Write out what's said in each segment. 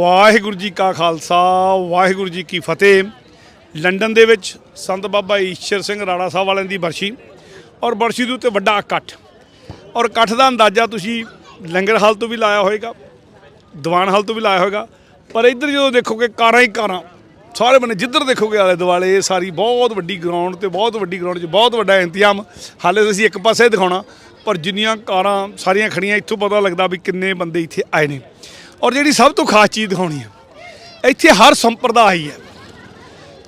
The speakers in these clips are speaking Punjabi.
ਵਾਹਿਗੁਰੂ ਜੀ ਕਾ ਖਾਲਸਾ, ਵਾਹਿਗੁਰੂ ਜੀ ਕੀ ਫਤਿਹ। ਲੰਡਨ ਦੇ ਵਿੱਚ ਸੰਤ ਬਾਬਾ ਈਸ਼ਰ ਸਿੰਘ ਰਾਣਾ ਸਾਹਿਬ ਵਾਲਿਆਂ ਦੀ ਬਰਸ਼ੀ ਔਰ ਬਰਸ਼ੀ ਦੇ ਉੱਤੇ ਵੱਡਾ ਇਕੱਠ। ਔਰ ਇਕੱਠ ਦਾ ਅੰਦਾਜ਼ਾ ਤੁਸੀਂ ਲੰਗਰ ਹਾਲ ਤੋਂ ਵੀ ਲਾਇਆ ਹੋਵੇਗਾ ਦੀਵਾਨ ਹਾਲ ਤੋਂ ਵੀ ਲਾਇਆ ਹੋਵੇਗਾ ਪਰ ਇੱਧਰ ਜਦੋਂ ਦੇਖੋਗੇ ਕਾਰਾਂ ਹੀ ਕਾਰਾਂ, ਸਾਰੇ ਬੰਨੇ ਜਿੱਧਰ ਦੇਖੋਗੇ ਆਲੇ ਦੁਆਲੇ, ਇਹ ਸਾਰੀ ਬਹੁਤ ਵੱਡੀ ਗਰਾਊਂਡ ਤੇ ਬਹੁਤ ਵੱਡੀ ਗਰਾਊਂਡ 'ਚ ਬਹੁਤ ਵੱਡਾ ਇੰਤਜ਼ਾਮ। ਹਾਲੇ ਤਾਂ ਅਸੀਂ ਇੱਕ ਪਾਸੇ ਦਿਖਾਉਣਾ, ਪਰ ਜਿੰਨੀਆਂ ਕਾਰਾਂ ਸਾਰੀਆਂ ਖੜੀਆਂ ਇੱਥੋਂ ਪਤਾ ਲੱਗਦਾ ਵੀ ਕਿੰਨੇ ਬੰਦੇ ਇੱਥੇ ਆਏ ਨੇ। ਔਰ ਜਿਹੜੀ ਸਭ ਤੋਂ ਖਾਸ ਚੀਜ਼ ਦਿਖਾਉਣੀ ਹੈ, ਇੱਥੇ ਹਰ ਸੰਪਰਦਾ ਹੀ ਹੈ।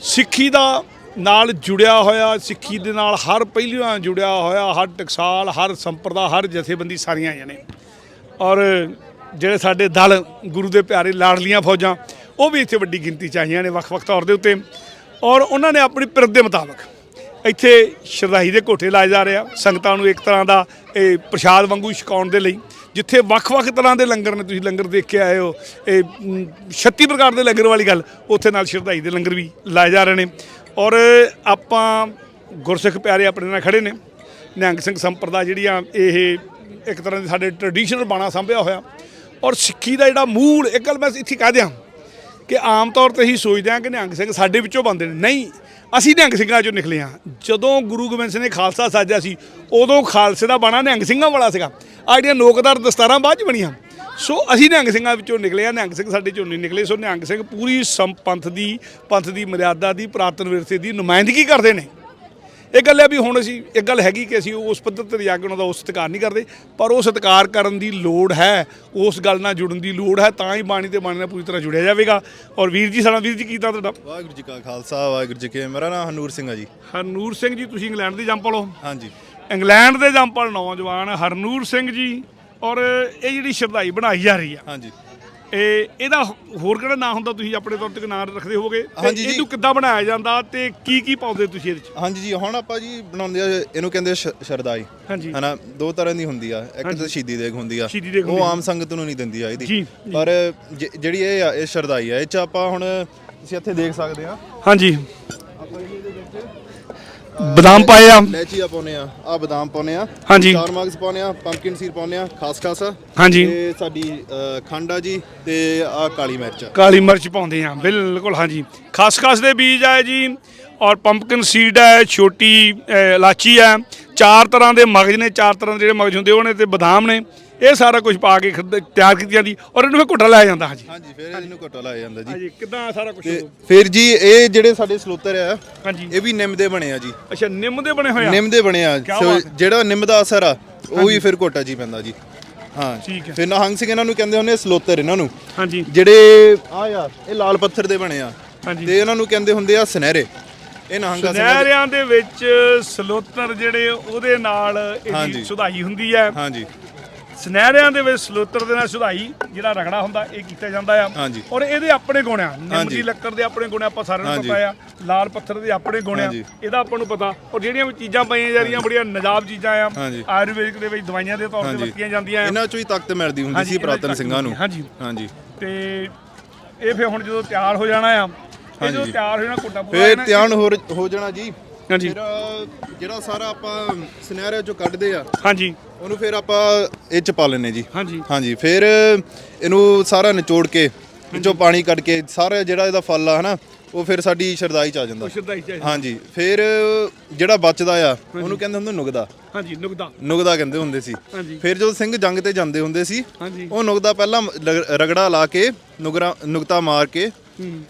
ਸਿੱਖੀ ਦਾ ਨਾਲ ਜੁੜਿਆ ਹੋਇਆ, ਸਿੱਖੀ ਦੇ ਨਾਲ ਹਰ ਪਹਿਲੂ ਨਾਲ ਜੁੜਿਆ ਹੋਇਆ, ਹਰ ਟਕਸਾਲ, ਹਰ ਸੰਪਰਦਾ, ਹਰ ਜਥੇਬੰਦੀ ਸਾਰੀਆਂ ਆਈਆਂ ਨੇ। ਔਰ ਜਿਹੜੇ ਸਾਡੇ ਦਲ, ਗੁਰੂ ਦੇ ਪਿਆਰੇ ਲਾੜਲੀਆਂ ਫੌਜਾਂ, ਉਹ ਵੀ ਇੱਥੇ ਵੱਡੀ ਗਿਣਤੀ ਚ ਆਈਆਂ ਨੇ ਵੱਖ-ਵੱਖ ਤੌਰ ਦੇ ਉੱਤੇ। ਔਰ ਉਹਨਾਂ ਨੇ ਆਪਣੀ ਪਿਰਤ ਦੇ ਮੁਤਾਬਕ ਇੱਥੇ ਸ਼ਰਧਾਈ ਦੇ ਕੋਠੇ ਲਾਏ ਜਾ ਰਹੇ ਆ, ਸੰਗਤਾਂ ਨੂੰ ਇੱਕ ਤਰ੍ਹਾਂ ਦਾ ਇਹ ਪ੍ਰਸ਼ਾਦ ਵਾਂਗੂ ਛਕਾਉਣ ਦੇ ਲਈ। ਜਿੱਥੇ ਵੱਖ-ਵੱਖ ਤਰ੍ਹਾਂ ਦੇ ਲੰਗਰ ਨੇ ਤੁਸੀਂ ਲੰਗਰ ਦੇਖ ਕੇ ਆਏ ਹੋ ਇਹ ਮ, 36 ਪ੍ਰਕਾਰ ਦੇ ਲੰਗਰ ਵਾਲੀ ਗੱਲ ਉੱਥੇ ਨਾਲ ਸ਼ਰਧਾਈ ਦੇ ਲੰਗਰ ਵੀ ਲਾਏ ਜਾ ਰਹੇ ਨੇ। ਔਰ ਆਪਾਂ ਗੁਰਸਿੱਖ ਪਿਆਰੇ ਆਪਣੇ ਨਾਲ ਖੜੇ ਨੇ ਨਿਹੰਗ ਸਿੰਘ ਸੰਪਰਦਾ ਜਿਹੜੀਆਂ ਇਹ ਇੱਕ ਤਰ੍ਹਾਂ ਦੇ ਸਾਡੇ ਟ੍ਰੈਡੀਸ਼ਨਲ ਬਾਣਾ ਸੰਭਿਆ ਹੋਇਆ। ਔਰ ਸਿੱਖੀ ਦਾ ਜਿਹੜਾ ਮੂਲ ਇੱਕ ਗੱਲ ਮੈਂ ਇੱਥੇ ਕਹਿ ਦਿਆਂ ਕਿ ਆਮ ਤੌਰ ਤੇ ਹੀ ਸੋਚਦੇ ਹਾਂ ਕਿ ਨਿਹੰਗ ਸਿੰਘ ਸਾਡੇ ਵਿੱਚੋਂ ਬੰਦੇ ਨੇ। ਨਹੀਂ ਅਸੀਂ ਨਿਹੰਗ ਸਿੰਘਾਂ ਚੋਂ ਨਿਕਲੇ ਹਾਂ। ਜਦੋਂ ਗੁਰੂ ਗੋਬਿੰਦ ਸਿੰਘ ਨੇ ਖਾਲਸਾ ਸਾਜਿਆ ਸੀ ਉਦੋਂ ਖਾਲਸੇ ਦਾ ਬਾਣਾ ਨਿਹੰਗ ਸਿੰਘਾਂ ਵਾਲਾ ਸੀਗਾ। ਆ ਜਿਹੜੀਆਂ ਨੋਕਦਾਰ ਦਸਤਾਰਾਂ ਬਾਅਦ ਚ ਬਣੀਆਂ। ਸੋ ਅਸੀਂ ਨਿਹੰਗ ਸਿੰਘਾਂ ਵਿੱਚੋਂ ਨਿਕਲੇ ਆ ਨਿਹੰਗ ਸਿੰਘ ਸਾਡੇ ਚੋਂ ਨਹੀਂ ਨਿਕਲੇ। ਸੋ ਨਿਹੰਗ ਸਿੰਘ ਪੂਰੀ ਸੰਪੰਥ ਦੀ ਪੰਥ ਦੀ ਮਰਿਆਦਾ ਦੀ ਪ੍ਰਾਤਨ ਵਿਰਸੇ ਦੀ ਨੁਮਾਇੰਦਗੀ ਕਰਦੇ ਨੇ। ਇਹ ਗੱਲ ਹੈ ਵੀ ਹੁਣ ਅਸੀਂ ਇੱਕ ਗੱਲ ਹੈਗੀ ਕਿ ਅਸੀਂ ਉਸ ਪੱਧਰ ਤੇ ਜਾ ਕੇ ਉਹਨਾਂ ਦਾ ਉਸ ਸਤਿਕਾਰ ਨਹੀਂ ਕਰਦੇ ਪਰ ਉਹ ਸਤਿਕਾਰ ਕਰਨ ਦੀ ਲੋੜ ਹੈ ਉਸ ਗੱਲ ਨਾਲ ਜੁੜਨ ਦੀ ਲੋੜ ਹੈ ਤਾਂ ਹੀ ਬਾਣੀ ਤੇ ਬਾਣੀ ਨਾਲ ਪੂਰੀ ਤਰ੍ਹਾਂ ਜੁੜਿਆ ਜਾਵੇਗਾ। ਔਰ ਵੀਰ ਜੀ ਸਾਡਾ ਵੀਰ ਜੀ ਕੀਤਾ ਤੁਹਾਡਾ? ਵਾਹਿਗੁਰੂ ਜੀ ਕਾ ਖਾਲਸਾ ਵਾਹਿਗੁਰੂ ਜੀ ਕੀ ਮੇਰਾ ਨਾਮ ਹਨੂਰ ਸਿੰਘ ਆ ਜੀ। ਹਰਨੂਰ ਸਿੰਘ ਜੀ ਤੁਸੀਂ ਇੰਗਲੈਂਡ ਦੇ ਜੰਪਲ ਹੋ ਹਾਂਜੀ। ਇੰਗਲੈਂਡ ਦੇ ਜੰਪਲ ਨੌਜਵਾਨ ਹਰਨੂਰ ਸਿੰਘ ਜੀ ਔਰ ਇਹ ਜਿਹੜੀ ਸ਼ਰਧਾਈ ਬਣਾਈ ਜਾ ਰਹੀ ਆ। ਹਾਂਜੀ। ਇਹ ਇਹਦਾ ਹੋਰ ਕਿਹੜਾ ਨਾਂ ਹੁੰਦਾ ਤੁਸੀਂ ਆਪਣੇ ਤੌਰ ਤੇ ਨਾਂ ਰੱਖਦੇ ਹਾਂਜੀ ਜੀ। ਇਹਨੂੰ ਕਿੱਦਾਂ ਬਣਾਇਆ ਜਾਂਦਾ ਤੇ ਕੀ ਕੀ ਪਾਉਂਦੇ ਤੁਸੀਂ ਇਹਦੇ ਚ? ਹਾਂਜੀ ਜੀ ਹੁਣ ਆਪਾਂ ਜੀ ਬਣਾਉਂਦੇ ਆ ਇਹਨੂੰ ਕਹਿੰਦੇ ਸ਼- ਸ਼ਰਦਾਈ ਹਾਂਜੀ। ਹਨਾ ਦੋ ਤਰ੍ਹਾਂ ਦੀ ਹੁੰਦੀ ਆ। ਇੱਕ ਤਾਂ ਸ਼ਹੀਦੀ ਦੇਗ ਹੁੰਦੀ ਆ। ਸ਼ਹੀਦੀ ਦੇਗ ਹੁੰਦੀ ਉਹ ਆ। ਆਮ ਸੰਗਤ ਨੂੰ ਨਹੀਂ ਦਿੰਦੀ ਆ ਜੀ, ਇਹਦੀ। ਜੀ। ਪਰ ਜ- ਜਿਹੜੀ ਇਹ ਆ ਇਹ ਸ਼ਰਦਾਈ ਆ। ਇਹ ਚ ਆਪਾਂ ਹੁਣ ਤੁਸੀਂ ਇੱਥੇ ਦੇਖ ਸਕਦੇ ਆ। ਹਾਂਜੀ। ਬਦਾਮ ਪਾਏ ਆ। ਲੈਚੀਆ ਪਾਉਨੇ ਆ ਆ ਬਦਾਮ ਪਾਉਨੇ ਆ। ਹਾਂਜੀ। ਚਾਰ ਮਗਜ਼ ਪਾਉਨੇ ਆ ਪੰਪਕਿਨ ਸੀਡ ਪਾਉਨੇ ਆ ਖਾਸ ਖਾਸ। ਹਾਂਜੀ। ਤੇ ਸਾਡੀ ਅ, ਖੰਡ ਆ ਜੀ ਤੇ ਆ ਕਾਲੀ ਮਿਰਚ ਆ। ਕਾਲੀ ਮਿਰਚ ਪਾਉਂਦੇ ਆ ਬਿਲਕੁਲ ਹਾਂਜੀ। ਖਸਖਸ ਦੇ ਬੀਜ ਆ ਜੀ ਔਰ ਪੰਪਕਿਨ ਸੀਡ ਹੈ ਛੋਟੀ ਇਲਾਚੀ ਹੈ ਚਾਰ ਤਰ੍ਹਾਂ ਦੇ ਮਗਜ਼ ਨੇ ਚਾਰ ਤਰ੍ਹਾਂ ਦੇ ਜਿਹੜੇ ਮਗਜ਼ ਹੁੰਦੇ ਉਹ ਨੇ ਤੇ ਬਦਾਮ ਨੇ। ਇਹ ਸਾਰਾ ਕੁਝ ਪਾ ਕੇ ਖਦ- ਤਿਆਰ ਕੀਤੀ ਜਾਂਦੀ ਔਰ ਇਹਨੂੰ ਫਿਰ ਘੁੱਟਾ ਲਾਇਆ ਜਾਂਦਾ ਹਾਂਜੀ। ਹਾਂਜੀ ਫਿਰ ਇਹਨੂੰ ਘਟਾ ਲਾਇਆ ਜਾਂਦਾ ਜੀ। ਹਾਂਜੀ ਕਿਦਾਂ ਸਾਰਾ ਕੁਝ ਤੇ ਫਿਰ ਜੀ ਇਹ ਜਿਹੜੇ ਸਾਡੇ ਸਲੋਤਰ ਆ ਹਾਂਜੀ। ਇਹ ਵੀ ਨਿੰਮ ਦੇ ਬਣੇ ਆ ਜੀ। ਅੱਛਾ ਨਿੰਮ ਦੇ ਬਣੇ ਹੋਏ ਆ? ਨਿੰਮ ਦੇ ਬਣੇ ਆ। ਕਿਆ ਸੋ ਬਾਤ। ਜਿਹੜਾ ਨਿੰਮ ਦਾ ਅਸਰ ਆ ਉਹ ਵੀ ਫਿਰ ਕੋਟਾ ਜੀ ਪੈਂਦਾ ਜੀ। ਹਾਂ। ਠੀਕ ਹੈ। ਫਿਰ ਨਹੰਗ ਸਿੰਘ ਇਹਨਾਂ ਨੂੰ ਕਹਿੰਦੇ ਹੁੰਦੇ ਆ ਸਲੋਤਰ ਇਹਨਾਂ ਨੂੰ। ਹਾਂਜੀ। ਜਿਹੜੇ ਆ ਯਾਰ ਇਹ ਲਾਲ ਪੱਥਰ ਦੇ ਬਣੇ ਆ। ਹਾਂਜੀ। ਤੇ ਇਹਨਾਂ ਨੂੰ ਕਹਿੰਦੇ ਹੁੰਦੇ ਆ ਸੁਨਹਿਰੇ। ਇਹ ਨਹੰਗਾ ਸਿੰਘ ਨਹਿਰਿਆਂ ਦੇ ਵਿੱਚ ਸਲੋਤਰ ਜਿਹੜੇ ਉਹਦੇ ਨਾਲ ਇਹਦੀ ਹਾਂਜੀ। ਸੁਧਾਈ ਹੁੰਦੀ ਹੈ। ਹਾਂਜੀ। ਸੁਨਹਿਰਿਆਂ ਦੇ ਵਿੱਚ ਸਲੋਤਰ ਦੇ ਨਾਲ ਸੁਧਾਈ ਜਿਹੜਾ ਰਗੜਾ ਹੁੰਦਾ ਇਹ ਕੀਤਾ ਜਾਂਦਾ ਆ ਹਾਂਜੀ। ਔਰ ਇਹਦੇ ਆਪਣੇ ਗੁਣ ਆ ਨਿੰਮ ਹਾਂਜੀ। ਦੀ ਲੱਕੜ ਦੇ ਆਪਣੇ ਗੁਣ ਆ, ਆਪਾਂ ਸਾਰਿਆਂ ਨੂੰ ਹਾਂਜੀ। ਪਤਾ ਆ ਲਾਲ ਪੱਥਰ ਦੇ ਆਪਣੇ ਗੁਣ ਆ ਹਾਂਜੀ। ਇਹਦਾ ਆਪਾਂ ਨੂੰ ਪਤਾ ਔਰ ਜਿਹੜੀਆਂ ਵੀ ਚੀਜ਼ਾਂ ਪਈਆਂ ਜਾ ਰਹੀਆਂ ਬੜੀਆਂ ਨਜਾਬ ਚੀਜ਼ਾਂ ਆ ਹਾਂਜੀ। ਆਯੁਰਵੇਦਿਕ ਦੇ ਵਿੱਚ ਦਵਾਈਆਂ ਦੇ ਤੌਰ ਤੇ ਵਰਤੀਆਂ ਜਾਂਦੀਆਂ ਆ ਇਹਨਾਂ ਚੋਂ ਹੀ ਤਾਕਤ ਮਿਲਦੀ ਹੁੰਦੀ ਹਾਂਜੀ, ਸੀ ਇਹਨਾਂ ਪ੍ਰਾਤਨ ਸਿੰਘਾਂ ਨੂੰ ਹਾਂਜੀ। ਹਾਂਜੀ ਤੇ ਇਹ ਫਿਰ ਹੁਣ ਜਦੋਂ ਤਿਆਰ ਹੋ ਜਾਣਾ ਆ ਇਹ ਜਦੋਂ ਹਾਂਜੀ। ਤਿਆਰ ਹੋ ਜਾਣਾ ਕੁੱਟਾ ਪੂਰਾ ਫਿਰ ਧਿਆਨ ਹੋ ਜਾਣਾ ਜੀ ਹਾਂਜੀ। ਫਿਰ ਜਿਹੜਾ ਸਾਰਾ ਆਪਾਂ ਸੁਨਹਿਰੇ ਚੋਂ ਕੱਢਦੇ ਆ ਹਾਂਜੀ। ਉਹਨੂੰ ਫਿਰ ਆਪਾਂ ਇਹ ਚ ਪਾ ਲੈਨੇ ਜੀ। ਹਾਂਜੀ। ਹਾਂਜੀ ਫਿਰ ਇਹਨੂੰ ਸਾਰਾ ਨਿਚੋੜ ਕੇ ਵਿੱਚੋਂ ਪਾਣੀ ਕੱਢ ਕੇ ਸਾਰਾ ਜਿਹੜਾ ਇਹਦਾ ਫਲ ਆ ਹਨਾ ਉਹ ਫਿਰ ਸਾਡੀ ਸ਼ਰਦਾਈ ਚ ਆ ਜਾਂਦਾ। ਸ਼ਰਧਾਈ ਚਾਹੀਦੀ ਹਾਂਜੀ ਫਿਰ ਜਿਹੜਾ ਬਚਦਾ ਆ ਉਹਨੂੰ ਕਹਿੰਦੇ ਹੁੰਦੇ ਨੁਗਦਾ। ਹਾਂਜੀ ਨੁਕਦਾ ਨੁਗਦਾ ਕਹਿੰਦੇ ਹੁੰਦੇ ਸੀ। ਹਾਂਜੀ। ਫਿਰ ਜਦੋਂ ਸਿੰਘ ਜੰਗ ਤੇ ਜਾਂਦੇ ਹੁੰਦੇ ਸੀ ਹਾਂਜੀ। ਉਹ ਨੁਗਦਾ ਪਹਿਲਾਂ ਲ- ਰਗੜਾ ਲਾ ਕੇ ਨੁਗਰਾ ਨੁਕਤਾ ਮਾਰ ਕੇ।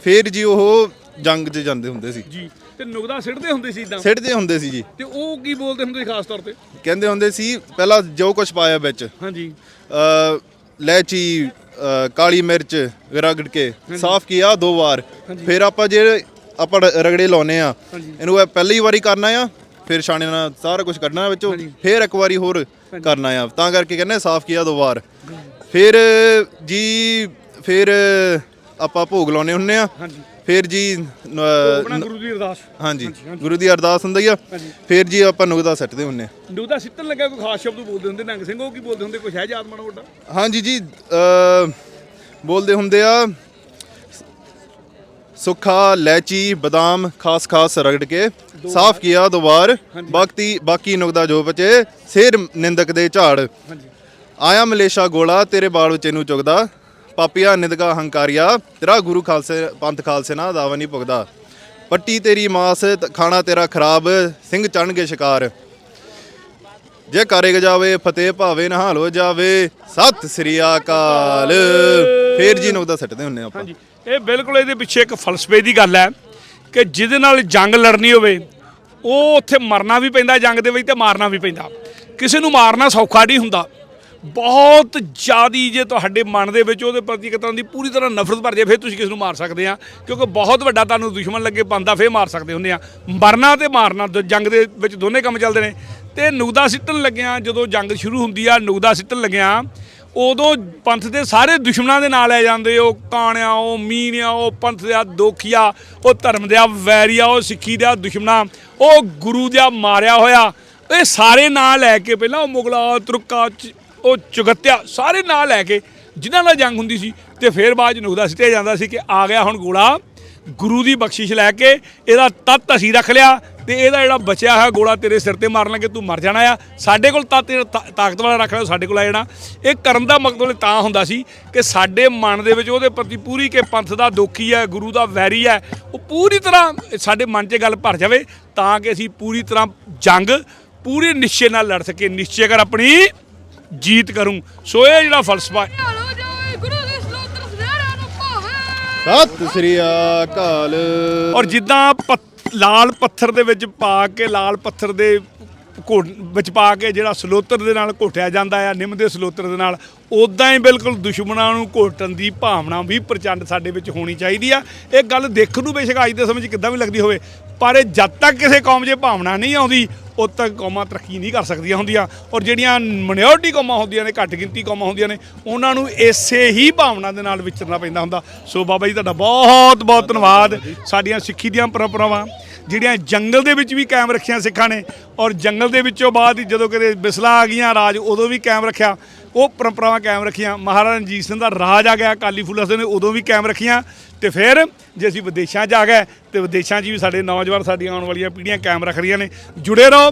ਫਿਰ ਜੀ ਉਹ ਜੰਗ 'ਚ ਜਾਂਦੇ ਹੁੰਦੇ ਸੀ। ਜੀ ਤੇ ਨੁਕਦਾ ਸਿੱਟਦੇ ਹੁੰਦੇ ਸੀ ਇਦਾਂ? ਸਿੱਟਦੇ ਹੁੰਦੇ ਸੀ ਜੀ। ਤੇ ਉਹ ਕੀ ਬੋਲਦੇ ਹੁੰਦੇ ਸੀ ਖਾਸ ਤੌਰ ਤੇ? ਕਹਿੰਦੇ ਹੁੰਦੇ ਸੀ ਪਹਿਲਾਂ ਜੋ ਕੁਝ ਪਾਇਆ ਵਿੱਚ। ਹਾਂਜੀ। ਅ, ਲੈਚੀ ਕਾਲੀ ਮਿਰਚ ਰਗੜ ਕੇ ਸਾਫ਼ ਕੀਤਾ ਦੋ ਵਾਰ। ਫਿਰ ਆਪਾਂ ਜੇ ਆਪਾਂ ਰਗੜੇ ਲਾਉਨੇ ਆ। ਇਹਨੂੰ ਇਹ ਪਹਿਲੀ ਵਾਰੀ ਕਰਨਾ ਆ ਫਿਰ ਛਾਣੇ ਨਾਲ ਸਾਰਾ ਕੁਝ ਕੱਢਣਾ ਵਿੱਚੋਂ। ਫਿਰ ਇੱਕ ਵਾਰੀ ਹੋਰ ਕਰਨਾ ਆ। ਤਾਂ ਕਰਕੇ ਕਹਿੰਦੇ ਸਾਫ਼ ਕੀਤਾ ਦੋ ਵਾਰ। ਫਿਰ ਜੀ ਫਿਰ ਆਪਾਂ ਭੋਗ ਲਾਉਨੇ ਹੁੰਨੇ ਆ। ਹਾਂਜੀ। ਫਿਰ ਜੀ ਆਪਣਾ ਗੁਰੂ ਦੀ ਅਰਦਾਸ। ਹਾਂਜੀ ਗੁਰੂ ਦੀ ਅਰਦਾਸ ਹੁੰਦੀ ਆ। ਫਿਰ ਜੀ ਆਪਾਂ ਨੁਗਦਾ ਸੱਟਦੇ ਹੁੰਨੇ ਨੁਕਦਾ ਸਿੱਟਣ ਲੱਗਾ ਕੋਈ ਖਾਸ ਸ਼ਬਦ ਬੋਲਦੇ ਹੁੰਦੇ ਨੰਗ ਸਿੰਘ ਉਹ ਕੀ ਬੋਲਦੇ ਹੁੰਦੇ ਕੁਛ ਹੈ ਯਾਦ ਮਾੜਾ ਮੋਟਾ? ਹਾਂਜੀ ਜੀ ਬੋਲਦੇ ਹੁੰਦੇ ਆ ਸੁੱਖਾ ਲੈਚੀ ਬਦਾਮ ਖਾਸ ਖਾਸ ਰਗੜ ਕੇ ਸਾਫ਼ ਕੀਤਾ ਦੋ ਵਾਰ ਬਾਕੀ ਬਾਕੀ ਨੁਕਦਾ ਜੋ ਬਚੇ ਸਿਰ ਨਿੰਦਕ ਦੇ ਝਾੜ। ਆਇਆ ਮਲੇਸ਼ਾ ਗੋਲਾ ਤੇਰੇ ਬਾਲ ਵਿੱਚ ਇਹਨੂੰ ਚੁਗਦਾ। ਪਾਪੀਆ ਨਿਦਗਾ ਹੰਕਾਰੀਆ, ਤੇਰਾ ਗੁਰੂ ਖਾਲਸੇ, ਪੰਥ ਖਾਲਸੇ ਨਾਲ ਦਾਵਾ ਨਹੀਂ ਪੁੱਗਦਾ ਪੱਟੀ ਤੇਰੀ ਮਾਸ ਖਾਣਾ ਤੇਰਾ ਖਰਾਬ, ਸਿੰਘ ਚੜਨਗੇ ਸ਼ਿਕਾਰ। ਜੇ ਕਰੇ ਜਾਵੇ, ਫਤਿਹ ਭਾਵੇ ਨਹਾਲ ਹੋ ਜਾਵੇ, ਸਤਿ ਸ੍ਰੀ ਅਕਾਲ। ਫੇਰ ਜੀ ਨੂੰ ਉਹਦਾ ਸੱਟਦੇ ਹੁੰਨੇ ਆਪਾਂ। ਹਾਂਜੀ, ਇਹ ਬਿਲਕੁਲ ਇਹਦੇ ਪਿੱਛੇ ਇੱਕ ਫਲਸਫੇ ਦੀ ਗੱਲ ਹੈ ਕਿ ਜਿਹਦੇ ਨਾਲ ਜੰਗ ਲੜਨੀ ਹੋਵੇ, ਉਹ ਉੱਥੇ ਮਰਨਾ ਵੀ ਪੈਂਦਾ ਜੰਗ ਦੇ ਵਿੱਚ ਤੇ ਮਾਰਨਾ ਵੀ ਪੈਂਦਾ। ਕਿਸੇ ਨੂੰ ਮਾਰਨਾ ਸੌਖਾ ਨਹੀਂ ਹੁੰਦਾ। ਬਹੁਤ ਜ਼ਿਆਦੀ ਜੇ ਤੁਹਾਡੇ ਮਨ ਦੇ ਵਿੱਚ ਉਹਦੇ ਪ੍ਰਤੀ ਇੱਕ ਤਰ੍ਹਾਂ ਦੀ ਪੂਰੀ ਤਰ੍ਹਾਂ ਨਫ਼ਰਤ ਭਰ ਜਾਏ, ਫਿਰ ਤੁਸੀਂ ਕਿਸ ਨੂੰ ਮਾਰ ਸਕਦੇ ਆ? ਕਿਉਂਕਿ ਬਹੁਤ ਵੱਡਾ ਤੁਹਾਨੂੰ ਦੁਸ਼ਮਣ ਲੱਗੇ ਬੰਦਾ ਫਿਰ ਮਾਰ ਸਕਦੇ ਹੁੰਦੇ ਆ। ਮਰਨਾ ਤੇ ਮਾਰਨਾ, ਦ- ਜੰਗ ਦੇ ਵਿੱਚ ਦੋਨੇ ਕੰਮ ਚੱਲਦੇ ਨੇ। ਤੇ ਨੁਕਦਾ ਸਿੱਟਣ ਲੱਗਿਆ, ਜਦੋਂ ਜੰਗ ਸ਼ੁਰੂ ਹੁੰਦੀ ਆ ਨੁਕਦਾ ਸਿੱਟਣ ਲੱਗਿਆ, ਉਦੋਂ ਪੰਥ ਦੇ ਸਾਰੇ ਦੁਸ਼ਮਣਾਂ ਦੇ ਨਾਲ ਲੈ ਜਾਂਦੇ। ਉਹ ਕਾਣਿਆ, ਉਹ ਮੀਨਿਆ ਉਹ ਪੰਥ ਦਾ ਦੋਖੀਆ, ਉਹ ਧਰਮ ਦਾ ਵੈਰੀਆ, ਉਹ ਸਿੱਖੀ ਦਾ ਦੁਸ਼ਮਣਾ, ਉਹ ਗੁਰੂ ਦਾ ਮਾਰਿਆ ਹੋਇਆ। ਇਹ ਸਾਰੇ ਨਾਂ ਲੈ ਕੇ ਪਹਿਲਾਂ ਉਹ ਮੁਗਲਾ, ਤੁਰਕਾ ਚ- ਉਹ ਚੁਗੱਤਿਆ ਸਾਰੇ ਨਾਲ ਲੈ ਕੇ ਜਿਨ੍ਹਾਂ ਨਾਲ ਜੰਗ ਹੁੰਦੀ ਸੀ ਤੇ ਫਿਰ ਬਾਅਦ ਚ ਨੁਕਦਾ ਸਿੱਟਿਆ ਜਾਂਦਾ ਸੀ ਕਿ ਆ ਗਿਆ ਹੁਣ ਗੋਲਾ। ਗੁਰੂ ਦੀ ਬਖਸ਼ਿਸ਼ ਲੈ ਕੇ ਇਹਦਾ ਤੱਤ ਅਸੀਂ ਰੱਖ ਲਿਆ ਤੇ ਇਹਦਾ ਜਿਹੜਾ ਬਚਿਆ ਹੋਇਆ ਗੋਲਾ ਤੇਰੇ ਸਿਰ ਤੇ ਮਾਰਨ ਲੱਗੇ, ਤੂੰ ਮਰ ਜਾਣਾ ਆ। ਸਾਡੇ ਕੋਲ ਤੱਤ ਤਾ- ਤਾਕਤ ਵਾਲਾ ਰੱਖ ਲਿਆ, ਸਾਡੇ ਕੋਲ ਆ ਜਾਣਾ। ਇਹ ਕਰਨ ਦਾ ਮਕਸਦ ਤਾਂ ਹੁੰਦਾ ਸੀ ਕਿ ਸਾਡੇ ਮਨ ਦੇ ਵਿੱਚ ਉਹਦੇ ਪ੍ਰਤੀ ਪੂਰੀ ਕਿ ਪੰਥ ਦਾ ਦੋਖੀ ਹੈ, ਗੁਰੂ ਦਾ ਵੈਰੀ ਹੈ, ਉਹ ਪੂਰੀ ਤਰ੍ਹਾਂ ਸਾਡੇ ਮਨ 'ਚ ਗੱਲ ਭਰ ਜਾਵੇ ਤਾਂ ਕਿ ਅਸੀਂ ਪੂਰੀ ਤਰ੍ਹਾਂ ਜੰਗ, ਪੂਰੇ ਨਿਸ਼ਚੇ ਨਾਲ ਲੜ ਸਕੇ ਨਿਸ਼ਚੇ ਕਰ ਆਪਣੀ ਜੀਤ ਕਰੂੰ। ਸੋ ਇਹ ਜਿਹੜਾ ਫਲਸਫਾ ਹੈ। ਸਤਿ ਸ੍ਰੀ ਅਕਾਲ। ਔਰ ਜਿੱਦਾਂ ਲਾਲ ਪੱਥਰ ਦੇ ਵਿੱਚ ਪਾ ਕੇ ਲਾਲ ਪੱਥਰ ਦੇ ਘੋਟ ਵਿੱਚ ਪਾ ਕੇ ਜਿਹੜਾ ਸਲੋਤਰ ਦੇ ਨਾਲ ਘੋਟਿਆ ਜਾਂਦਾ ਆ ਨਿੰਮ ਦੇ ਸਲੋਤਰ ਦੇ ਨਾਲ ਉਦਾਂ ਹੀ ਬਿਲਕੁਲ ਦੁਸ਼ਮਣਾਂ ਨੂੰ ਘੋਟਣ ਦੀ ਭਾਵਨਾ ਵੀ ਪ੍ਰਚੰਡ ਸਾਡੇ ਵਿੱਚ ਹੋਣੀ ਚਾਹੀਦੀ ਆ। ਇਹ ਗੱਲ ਦੇਖਣ ਨੂੰ ਬੇਸ਼ੱਕ ਅੱਜ ਦੇ ਸਮੇਂ 'ਚ ਕਿੱਦਾਂ ਵੀ ਲੱਗਦੀ ਹੋਵੇ ਪਰ ਇਹ ਜਦ ਤੱਕ ਕਿਸੇ ਕੌਮ 'ਚ ਭਾਵਨਾ ਨਹੀਂ ਆਉਂਦੀ ਉਦ ਤੱਕ ਕੌਮਾਂ ਤਰੱਕੀ ਨਹੀਂ ਕਰ ਸਕਦੀਆਂ ਹੁੰਦੀਆਂ। ਔਰ ਜਿਹੜੀਆਂ ਮਿਨੋਰਟੀ ਕੌਮਾਂ ਹੁੰਦੀਆਂ ਨੇ, ਘੱਟ ਗਿਣਤੀ ਕੌਮਾਂ ਹੁੰਦੀਆਂ ਨੇ, ਉਹਨਾਂ ਨੂੰ ਇਸੇ ਹੀ ਭਾਵਨਾ ਦੇ ਨਾਲ ਵਿਚਰਨਾ ਪੈਂਦਾ ਹੁੰਦਾ। ਸੋ ਬਾਬਾ ਜੀ, ਤੁਹਾਡਾ ਬਹੁਤ ਬਹੁਤ ਧੰਨਵਾਦ। ਸਾਡੀਆਂ ਸਿੱਖੀ ਦੀਆਂ ਪਰੰਪਰਾਵਾਂ, ਜਿਹੜੀਆਂ ਜੰਗਲ ਦੇ ਵਿੱਚ ਵੀ ਕਾਇਮ ਰੱਖੀਆਂ ਸਿੱਖਾਂ ਨੇ, ਔਰ ਜੰਗਲ ਦੇ ਵਿੱਚੋਂ ਬਾਅਦ ਜਦੋਂ ਕਿਤੇ ਬਿਸਲਾ ਆ ਗਈਆਂ, ਰਾਜ ਉਦੋਂ ਵੀ ਕਾਇਮ ਰੱਖਿਆ। ਉਹ ਪਰੰਪਰਾਵਾਂ ਕਾਇਮ ਰੱਖੀਆਂ। ਮਹਾਰਾਜਾ ਰਣਜੀਤ ਸਿੰਘ ਦਾ ਰਾਜ ਆ ਗਿਆ, ਅਕਾਲੀ ਫੂਲਾ ਸਿੰਘ ਨੇ ਉਦੋਂ ਵੀ ਕਾਇਮ ਰੱਖੀਆਂ ਤੇ ਫਿਰ ਜੇ ਅਸੀਂ ਵਿਦੇਸ਼ਾਂ 'ਚ ਆ ਗਏ ਤੇ ਵਿਦੇਸ਼ਾਂ 'ਚ ਵੀ ਸਾਡੇ ਨੌਜਵਾਨ, ਸਾਡੀਆਂ ਆਉਣ ਵਾਲੀਆਂ ਪੀੜ੍ਹੀਆਂ ਕਾਇਮ ਰੱਖ ਰਹੀਆਂ ਨੇ। ਜੁੜੇ ਰਹੋ,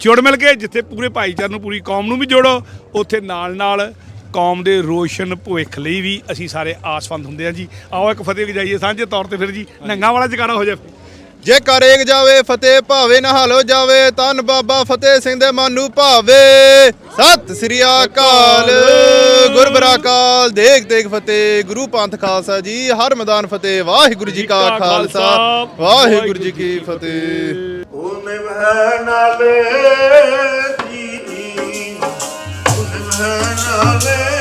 ਜੁੜ ਮਿਲ ਕੇ ਜਿੱਥੇ ਪੂਰੇ ਭਾਈਚਾਰੇ ਨੂੰ, ਪੂਰੀ ਕੌਮ ਨੂੰ ਵੀ ਜੋੜੋ, ਉੱਥੇ ਨਾਲ ਨਾਲ ਕੌਮ ਦੇ ਰੋਸ਼ਨ ਭਵਿੱਖ ਲਈ ਵੀ ਅਸੀਂ ਸਾਰੇ ਆਸਵੰਦ ਹੁੰਦੇ ਹਾਂ ਜੀ। ਆਓ ਇੱਕ ਫਤਿਹ ਜਾਈਏ, ਸਾਂਝੇ ਤੌਰ ਤੇ ਫਿਰ ਜੀ, ਨੰਗਾ ਵਾਲਾ ਜਕਾਰਾ ਹੋ ਜਾਵੇ। ਜੇ ਕਰੇਗ ਜਾਵੇ ਫਤਿਹ ਭਾਵੇ ਨਹਾਲ ਜਾਵੇ ਤਨ ਬਾਬਾ ਫਤਿਹ ਸਿੰਘ ਦੇ ਮਨ ਨੂੰ ਭਾਵੇ। ਸਤਿ ਸ੍ਰੀ ਅਕਾਲ ਗੁਰਬਰਾ ਕਾਲ ਦੇਖ ਦੇਖ ਫਤਿਹ ਗੁਰੂ ਪੰਥ ਖਾਲਸਾ ਜੀ ਹਰ ਮੈਦਾਨ ਫਤਿਹ ਵਾਹਿਗੁਰੂ ਜੀ ਕਾ ਖਾਲਸਾ ਵਾਹਿਗੁਰੂ ਜੀ ਕੀ ਫਤਿਹ। ਉਹਨੇ ਵਹਿ ਨਾਲੇ ਜੀ ਉਹਨੇ ਵਹਿ ਨਾਲੇ।